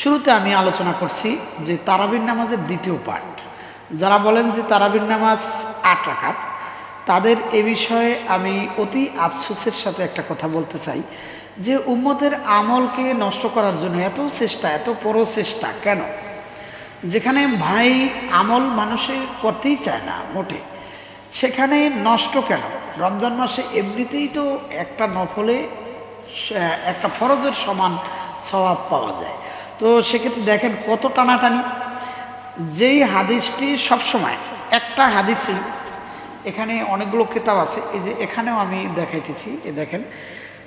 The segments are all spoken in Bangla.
শুরুতে আমি আলোচনা করছি যে তারাবির নামাজের দ্বিতীয় পার্ট যারা বলেন যে তারাবির নামাজ আট রাকাত, তাদের এ বিষয়ে আমি অতি আফসোসের সাথে একটা কথা বলতে চাই, যে উম্মতের আমলকে নষ্ট করার জন্য এত চেষ্টা এত চেষ্টা কেন? যেখানে ভাই আমল মানুষে করতেই চায় না, মোটে। সেখানে নষ্ট কেন? রমজান মাসে এমনিতেই তো একটা নফলে একটা ফরজের সমান স্বভাব পাওয়া যায়। তো সেক্ষেত্রে দেখেন কত টানাটানি। যেই হাদিসটি সবসময়, একটা হাদিসই, এখানে অনেকগুলো কিতাব আছে, এই যে এখানেও আমি দেখাইতেছি, এ দেখেন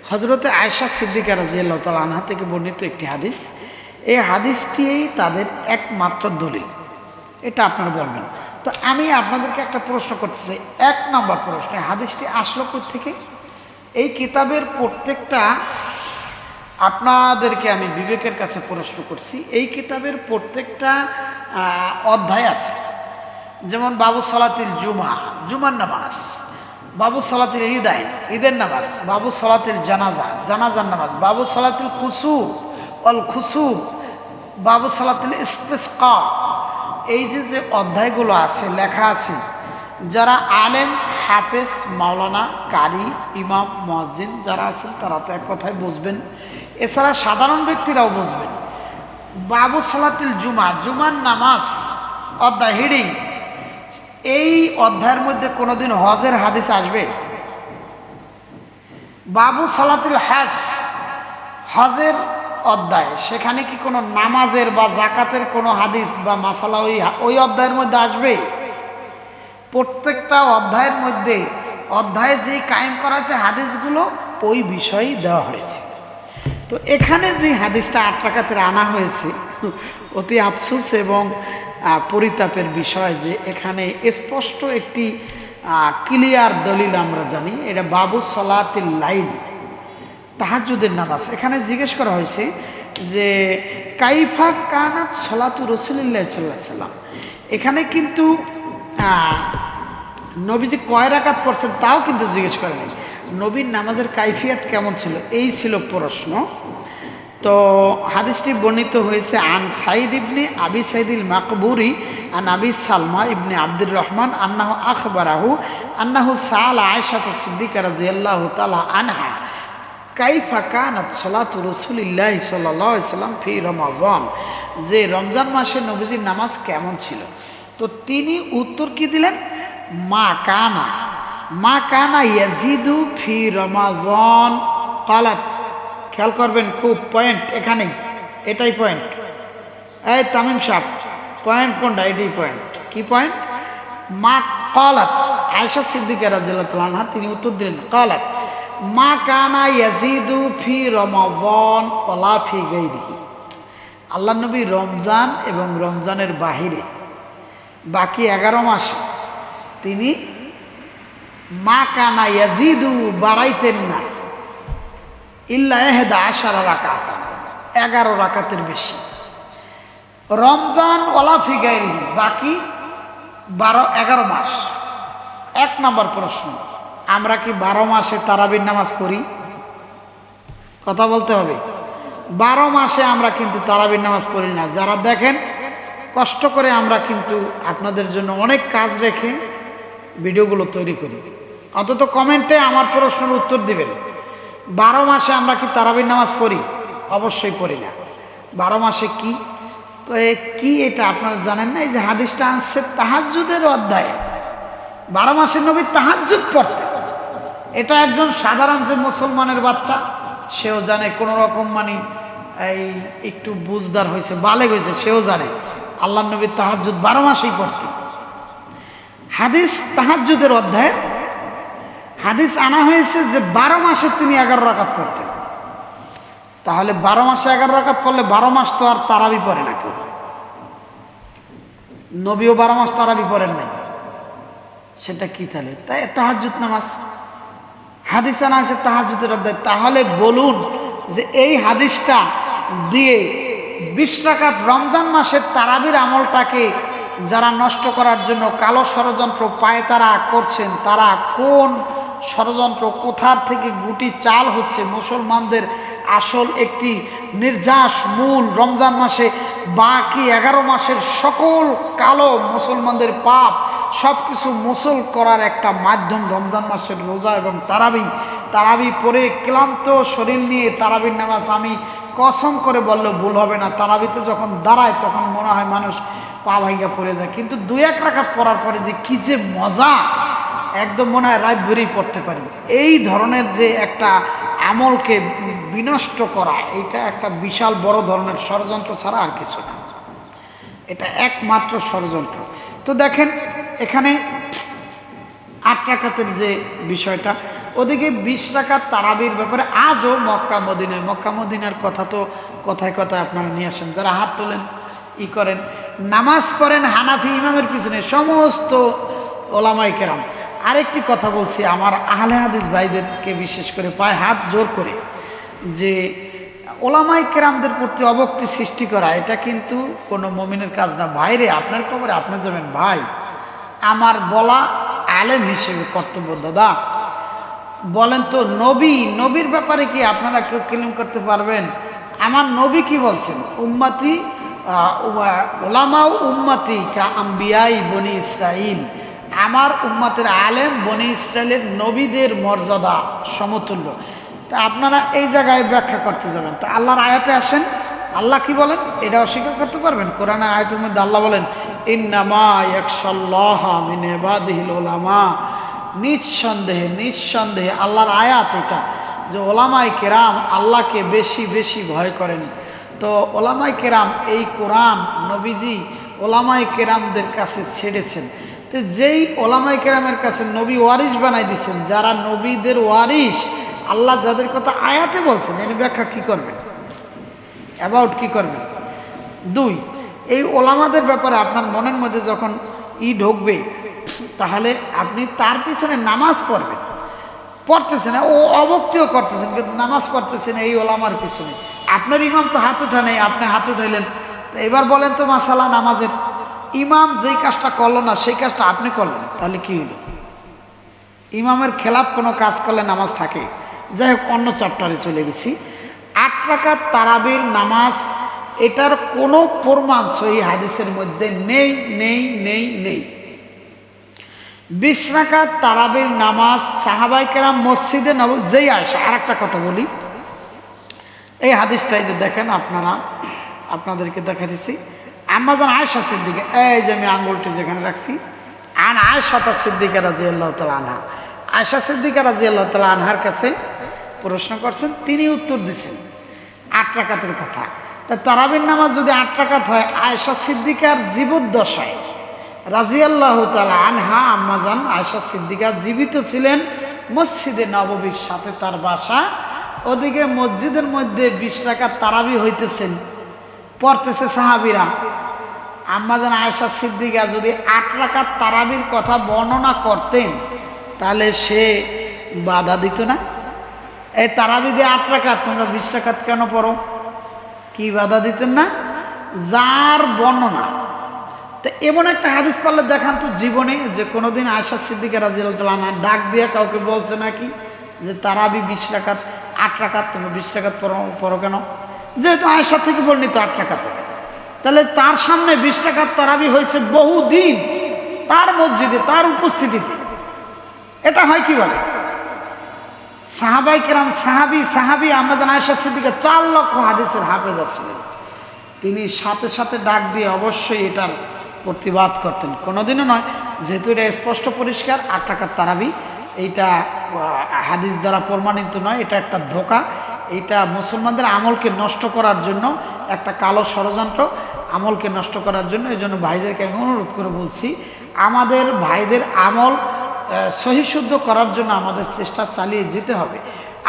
হজরতে আয়সা সিদ্দিকা রাজি আল্লাহ তাল আনহা থেকে বর্ণিত একটি হাদিস। এই হাদিসটিই তাদের একমাত্র দলিল। এটা আপনারা বলবেন। তো আমি আপনাদেরকে একটা প্রশ্ন করতে চাই, এক নম্বর প্রশ্ন হাদিসটি আসলো থেকে এই কিতাবের প্রত্যেকটা আপনাদেরকে আমি বিবেকের কাছে প্রশ্ন করছি, এই কিতাবের প্রত্যেকটা অধ্যায় আছে। যেমন বাবু সলাতিল জুমা, জুমার নামাজ, বাবু সলাতিল ঈদাইন, ঈদের নামাজ, বাবু সলাতিল জানাজা, জানাজার নামাজ, বাবু সলাতিল কুসুব অল খুসুব বাবু সলাতিল ইস্তেসকা। এই যে যে অধ্যায়গুলো আছে, লেখা আছে, যারা আলেম, হাফেজ, মাওলানা, কারি, ইমাম মসজিদ যারা আছেন, তারা তো এক কথায় বুঝবেন এছাড়া সাধারণ ব্যক্তিরাও বুঝবেন। বাবু সলাতিল জুমা, জুমার নামাজ, অধ্যায় হিডিং এই অধ্যায়ের মধ্যে কোনোদিন হজের হাদিস আসবে? বাবু সলাতিল হাস, হজের অধ্যায়, সেখানে কি কোনো নামাজের বা জাকাতের কোনো হাদিস বা মাসালা ওই ওই অধ্যায়ের মধ্যে আসবে? প্রত্যেকটা অধ্যায়ের মধ্যে, অধ্যায়ে যে কায়েম করা আছে হাদিসগুলো, ওই বিষয়েই দেওয়া হয়েছে। তো এখানে যে হাদিসটা আট টাকাতে আনা হয়েছে, অতি আফসোস এবং পরিতাপের বিষয় যে এখানে স্পষ্ট একটি ক্লিয়ার দলিল আমরা জানি, এটা বাবু সলাতিল লাইন তাহাজুদের নামাজ। এখানে জিজ্ঞেস করা হয়েছে যে, কাইফা কানাত সলাতু রসুলিল্লাহ সাল্লাম। এখানে কিন্তু নবীজি কয় রাকাত পড়ছেন তাও কিন্তু জিজ্ঞেস করেনি। নবীর নামাজের কাইফিয়াত কেমন ছিল? এই ছিল প্রশ্ন। তো হাদিসটি বর্ণিত হয়েছে, আন সাইদ ইবনে আবি সাইদিল মাকবুরি আন আবি সালমা ইবনে আব্দুর রহমান আন্নাহু আখবরাহু আন্নাহু সাল আয়সাত সিদ্দিকা রাদিয়াল্লাহু তাআলা আনহা, কাইফা কানাত সলাতু রসুলিল্লাহ সাল্লাম ফি রমাবন যে রমজান মাসে নবীজির নামাজ কেমন ছিল? তো তিনি উত্তর কি দিলেন? মা কানা মা কানা ইয়াজিদু ফি রমাবন কালাত খেয়াল করবেন, খুব পয়েন্ট এখানেই। এটাই পয়েন্ট এই তামিম সাহ পয়েন্ট কোনটা? এটাই পয়েন্ট কি পয়েন্ট মা কলাত। আয়সা সিদ্দিকা রাজিয়াল্লাহ তাআলা তিনি উত্তর দিলেন, কলাত। মা কানা ইয়াজিদু ফি রমাবন ওলা ফি গৈরিহি আল্লাহ নবী রমজান এবং রমজানের বাহিরে বাকি এগারো মাসে তিনি মা কানা ইয়াজিদু বাড়াইতেন না। ইল্লা এহেদা আশারা রাকাত, এগারো রাকাতের বেশি। রমজান ওলাফি গাইরি বাকি বারো, এগারো মাস। এক নম্বর প্রশ্ন, আমরা কি বারো মাসে তারাবির নামাজ পড়ি? কথা বলতে হবে। বারো মাসে আমরা কিন্তু তারাবির নামাজ পড়ি না। যারা দেখেন, কষ্ট করে আমরা কিন্তু আপনাদের জন্য অনেক কাজ রেখে ভিডিওগুলো তৈরি করি। অন্তত কমেন্টে আমার প্রশ্নের উত্তর দিবেন। বারো মাসে আমরা কি তারাবির নামাজ পড়ি? অবশ্যই পড়ি না। বারো মাসে কি? তো কি এটা আপনারা জানেন না? এই যে হাদিসটা আনছে তাহাজুদের অধ্যায়ে। বারো মাসের নবী তাহাজুদ পড়তে এটা একজন সাধারণ যে মুসলমানের বাচ্চা, সেও জানে কোনো রকম মানে এই একটু বুঝদার হয়েছে বালে হয়েছে, সেও জানে। আল্লাহ নবী তাহাজুদ বারো মাসেই পড়তে হাদিস তাহাজুদের অধ্যায়ে হাদিস আনা হয়েছে যে বারো মাসে তিনি এগারো রাকাত পড়তেন। তাহলে বারো মাসে এগারো রাকাত পড়লে বারো মাস তো আর তারাবি পড়ে না কেউ। নবীও বারো মাস তারাবি পড়েন নাই। সেটা কি তাহলে? তাই তাহাজুদ নামাজ। হাদিস আনা হয়েছে তাহাজুদের অধ্যায়। তাহলে বলুন যে এই হাদিসটা দিয়ে বিশ রাকাত রমজান মাসের তারাবির আমলটাকে যারা নষ্ট করার জন্য কালো ষড়যন্ত্র পায় তারা করছেন, তারা কোন ষড়যন্ত্র, কোথার থেকে গুটি চাল হচ্ছে? মুসলমানদের আসল একটি নির্যাস মূল রমজান মাসে, বাকি এগারো মাসের সকল কালো মুসলমানদের পাপ সব কিছু মুসল করার একটা মাধ্যম রমজান মাসের রোজা এবং তারাবি। তারাবি পরে ক্লান্ত শরীর নিয়ে তারাবির নামাজ আমি কসম করে বললে ভুল হবে না। তারাবিতে যখন দাঁড়ায়, তখন মনে হয় মানুষ পা ভাইগা পড়ে যায়। কিন্তু দুই এক রাখাত পড়ার পরে যে কী যে মজা! একদম মনে হয় রাত ভরেই পড়তে পারি। এই ধরনের যে একটা আমলকে বিনষ্ট করা এটা একটা বিশাল বড় ধরনের ষড়যন্ত্র ছাড়া আর কিছু না। এটা একমাত্র ষড়যন্ত্র। তো দেখেন, এখানে আট টাকাতের যে বিষয়টা, ওদিকে বিশ টাকার তারাবির ব্যাপারে আজও মক্কা মদিনায়, মক্কা মদিনার কথা তো কথায় কথায় আপনারা নিয়ে আসেন, যারা হাত তোলেন, ই করেন। নামাজ পড়েন হানাফি ইমামের পিছনে, সমস্ত ওলামাই কেরাম। আরেকটি কথা বলছি, আমার আহলে হাদিস ভাইদেরকে বিশেষ করে পায় হাত জোর করে যে ওলামাই কেরামদের প্রতি অবক্তি সৃষ্টি করা, এটা কিন্তু কোনো মমিনের কাজ না। ভাইরে, আপনার খবরে আপনি যাবেন, ভাই। আমার বলা আলেম হিসেবে কর্তব্য, দাদা। বলেন তো, নবী, নবীর ব্যাপারে কি আপনারা কেউ ক্লেম করতে পারবেন? আমার নবী কি বলছেন? উম্মাতি ওলামাও উম্মাতি কা আম্বিয়াই বনি ইসরাইল আমার উম্মাতের আলেম বনি ইসরায়েলের নবীদের মর্যাদা সমতুল্য। তা আপনারা এই জায়গায় ব্যাখ্যা করতে যাবেন। তা আল্লাহর আয়াতে আসেন। আল্লাহ কি বলেন? এটা অস্বীকার করতে পারবেন? কোরআনের আয়াতের মধ্যে আল্লাহ বলেন, ইন্নামা নিঃসন্দেহে নিঃসন্দেহে আল্লাহর আয়াত এটা, যে ওলামাই কেরাম আল্লাহকে বেশি বেশি ভয় করেন। তো ওলামাই কেরাম এই কোরআন নবীজি ওলামাই কেরামদের কাছে ছেড়েছেন। তো যেই ওলামাই কেরামের কাছে নবী ওয়ারিস বানাই দিয়েছেন যারা নবীদের ওয়ারিস আল্লাহ যাদের কথা আয়াতে বলছেন, এর ব্যাখ্যা কি করবেন অ্যাবাউট কি করবেন দুই, এই ওলামাদের ব্যাপারে আপনার মনের মধ্যে যখন ই ঢুকবে, তাহলে আপনি তার পিছনে নামাজ পড়বেন। পড়তেছেন ও অবক্তিও করতেছেন, কিন্তু নামাজ পড়তেছেন এই ওলামার পিছনে। আপনার ইমাম তো হাত উঠা নেই, আপনি হাত উঠাইলেন। তো এবার বলেন তো মাসালা নামাজের ইমাম যেই কাজটা করল না, সেই কাজটা আপনি করলেন। তাহলে কি হলো? ইমামের খেলাপ কোনো কাজ করলে নামাজ থাকে? যাই হোক, অন্য চ্যাপ্টারে চলে গেছি। আট রাকাত তারাবির নামাজ, এটার কোনো প্রমাণ সহি হাদিসের মধ্যে নেই নেই নেই নেই। বিশ রাকাত তারাবির নামাজ সাহাবাই কেরাম মসজিদে নব যেই আসে আর একটা কথা বলি। এই হাদিসটাই যে দেখেন আপনারা, আপনাদেরকে দেখা দিছি আমাজন আয়সা সিদ্দিকে, এই যে আমি আঙ্গুলটি যেখানে রাখছি, আন আয়সা তা সিদ্দিকা রাজি আল্লাহ তালা আনহা। আয়সা সিদ্দিকা রাজি আল্লাহ তালা আনহার কাছে প্রশ্ন করছেন, তিনি উত্তর দিছেন, আট রাকাতের কথা। তা তারাবির নামাজ যদি আট রাকাত হয় আয়সা সিদ্দিকার জীবদ্দশায় রাজি আল্লাহ তালা আনহা আম্মাজান আয়সা সিদ্দিকা জীবিত ছিলেন মসজিদে নববীর সাথে তার বাসা। ওদিকে মসজিদের মধ্যে বিশ টাকা তারাবি হইতেছেন। পড়তেছে সাহাবিরা। আম্মাজান আয়সা সিদ্দিকা যদি আট রাকাত তারাবির কথা বর্ণনা করতেন, তাহলে সে বাধা দিত না? এই তারাবি দিয়ে আট রাকাত, তোমরা বিশ রাকাত কেন পড়ো? কি বাধা দিতেন না? যার বর্ণনা। তো এমন একটা হাদিস পারলে দেখান তো জীবনে, যে কোনোদিন আয়সা সিদ্দিকা রাজিয়াল্লাহ ডাক দিয়ে কাউকে বলছে নাকি যে, তারাবি বিশ রাকাত, আট রাকাত, তোমরা বিশ রাকাত পড়ো পড়ো কেন? যেহেতু আয়সা থেকে বর্ণিত আট রাকাতে। তাহলে তার সামনে বিশ টাকার তারাবি হয়েছে বহুদিন তার মসজিদে, তার উপস্থিতিতে। এটা হয় কি বলে সাহাবাই কেরাম, সাহাবি সাহাবি আমাদের আয়সা সিদ্দিকা চার লক্ষ হাদিসের হাফেজ ছিলেন তিনি সাথে সাথে ডাক দিয়ে অবশ্যই এটার প্রতিবাদ করতেন। কোনোদিনও নয়, যেহেতু এটা স্পষ্ট পরিষ্কার, আট টাকার তারাবি, এইটা হাদিস দ্বারা প্রমাণিত নয়, এটা একটা ধোকা। এইটা মুসলমানদের আমলকে নষ্ট করার জন্য একটা কালো ষড়যন্ত্র আমলকে নষ্ট করার জন্য, এই জন্য ভাইদেরকে আমি অনুরোধ করে বলছি, আমাদের ভাইদের আমল সহিশুদ্ধ করার জন্য আমাদের চেষ্টা চালিয়ে যেতে হবে।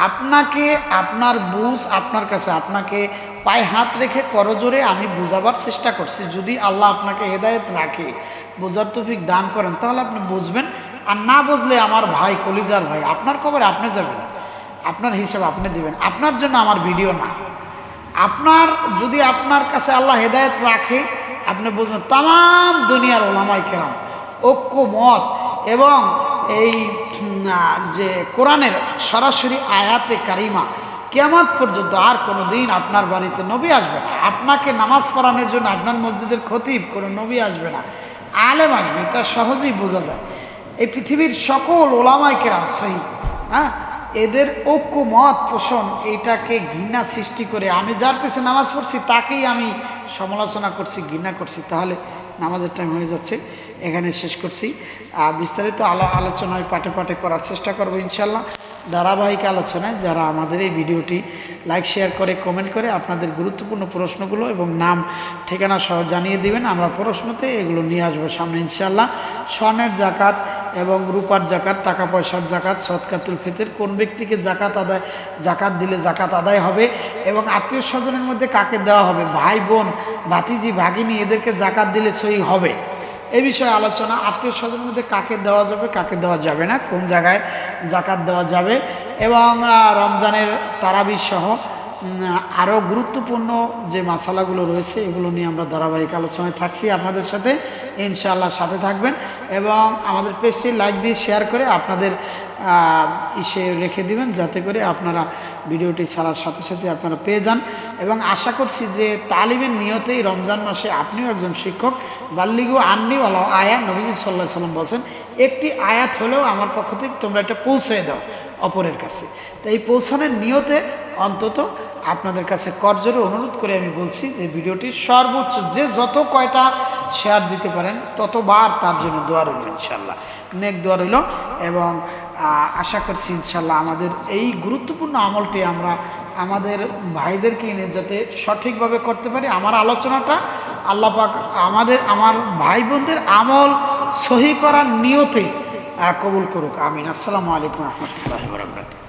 আপনাকে, আপনার বুঝ আপনার কাছে, আপনাকে পায়ে হাত রেখে করজোরে আমি বোঝাবার চেষ্টা করছি। যদি আল্লাহ আপনাকে হেদায়েত রাখে, বোঝার তফিক দান করেন, তাহলে আপনি বুঝবেন। আর না বুঝলে আমার ভাই কলিজার ভাই, আপনার খবর আপনি যাবেন আপনার হিসাব আপনি দিবেন। আপনার জন্য আমার ভিডিও না। আপনার, যদি আপনার কাছে আল্লাহ হেদায়েত রাখে, আপনি বুঝবেন তাম দুনিয়ার ওলামাই কেরাম ঐক্য মত এবং এই যে কোরআনের সরাসরি আয়াতে কারিমা কেমন পর্যন্ত আর কোনো দিন আপনার বাড়িতে নবী আসবে না। আপনাকে নামাজ পড়ানোর জন্য আপনার মসজিদের খতিব কোনো নবী আসবে না। আলেম আসবে, এটা সহজেই বোঝা যায়। এই পৃথিবীর সকল ওলামাই কেরাম সহি হ্যাঁ? এদের ঐক্য মত পোষণ, এটাকে ঘৃণা সৃষ্টি করে। আমি যার পেছে নামাজ পড়ছি, তাকেই আমি সমালোচনা করছি, ঘৃণা করছি। তাহলে নামাজের টাইম হয়ে যাচ্ছে। এখানে শেষ করছি। আর বিস্তারিত আলো, আলোচনায় পাটে পাটে করার চেষ্টা করব ইনশাল্লাহ ধারাবাহিক আলোচনায় যারা আমাদের এই ভিডিওটি লাইক শেয়ার করে কমেন্ট করে আপনাদের গুরুত্বপূর্ণ প্রশ্নগুলো এবং নাম, ঠিকানা সহ জানিয়ে দিবেন, আমরা প্রশ্নতে এগুলো নিয়ে আসব সামনে ইনশাল্লাহ স্বর্ণের জাকাত এবং রূপার জাকাত, টাকা পয়সার জাকাত সৎকাতুল ফিতের, কোন ব্যক্তিকে জাকাত আদায়, জাকাত দিলে জাকাত আদায় হবে এবং আত্মীয় স্বজনের মধ্যে কাকে দেওয়া হবে? ভাই, বোন, ভাতিজি, ভাগিনী, এদেরকে জাকাত দিলে সই হবে। এই বিষয়ে আলোচনা, আত্মীয় স্বজনের মধ্যে কাকে দেওয়া যাবে, কাকে দেওয়া যাবে না, কোন জায়গায় জাকাত দেওয়া যাবে এবং রমজানের তারাবি সহ আরও গুরুত্বপূর্ণ যে মশালাগুলো রয়েছে, এগুলো নিয়ে আমরা ধারাবাহিক আলোচনায় থাকছি আপনাদের সাথে। ইনশাআল্লাহ সাথে থাকবেন এবং আমাদের পেজটি লাইক দিয়ে শেয়ার করে আপনাদের ইসে রেখে দিবেন, যাতে করে আপনারা ভিডিওটি ছাড়ার সাথে সাথে আপনারা পেয়ে যান। এবং আশা করছি যে তালিমের নিয়তেই রমজান মাসে আপনিও একজন শিক্ষক। বাল্লিগু আন্নি আলা আয়া, নবীজি সাল্লাহ সাল্লাম বলছেন, একটি আয়াত হলেও আমার পক্ষ থেকে তোমরা এটা পৌঁছে দাও অপরের কাছে। তো এই পৌঁছানোর নিয়তে অন্তত আপনাদের কাছে করজোরে অনুরোধ করে আমি বলছি যে ভিডিওটি সর্বোচ্চ যে যত কয়টা শেয়ার দিতে পারেন, ততবার তার জন্য দোয়া রইল ইনশাল্লাহ নেক দোয়া রইল এবং আশা করছি ইনশাল্লাহ আমাদের এই গুরুত্বপূর্ণ আমলটি আমরা আমাদের ভাইদেরকে এনে যাতে সঠিকভাবে করতে পারি। আমার আলোচনাটা আল্লাহ পাক আমাদের, আমার ভাই বোনদের আমল সহি করার নিয়তে কবুল করুক। আমিন। আসসালামু আলাইকুম রহমতুল্লাহ বরকাত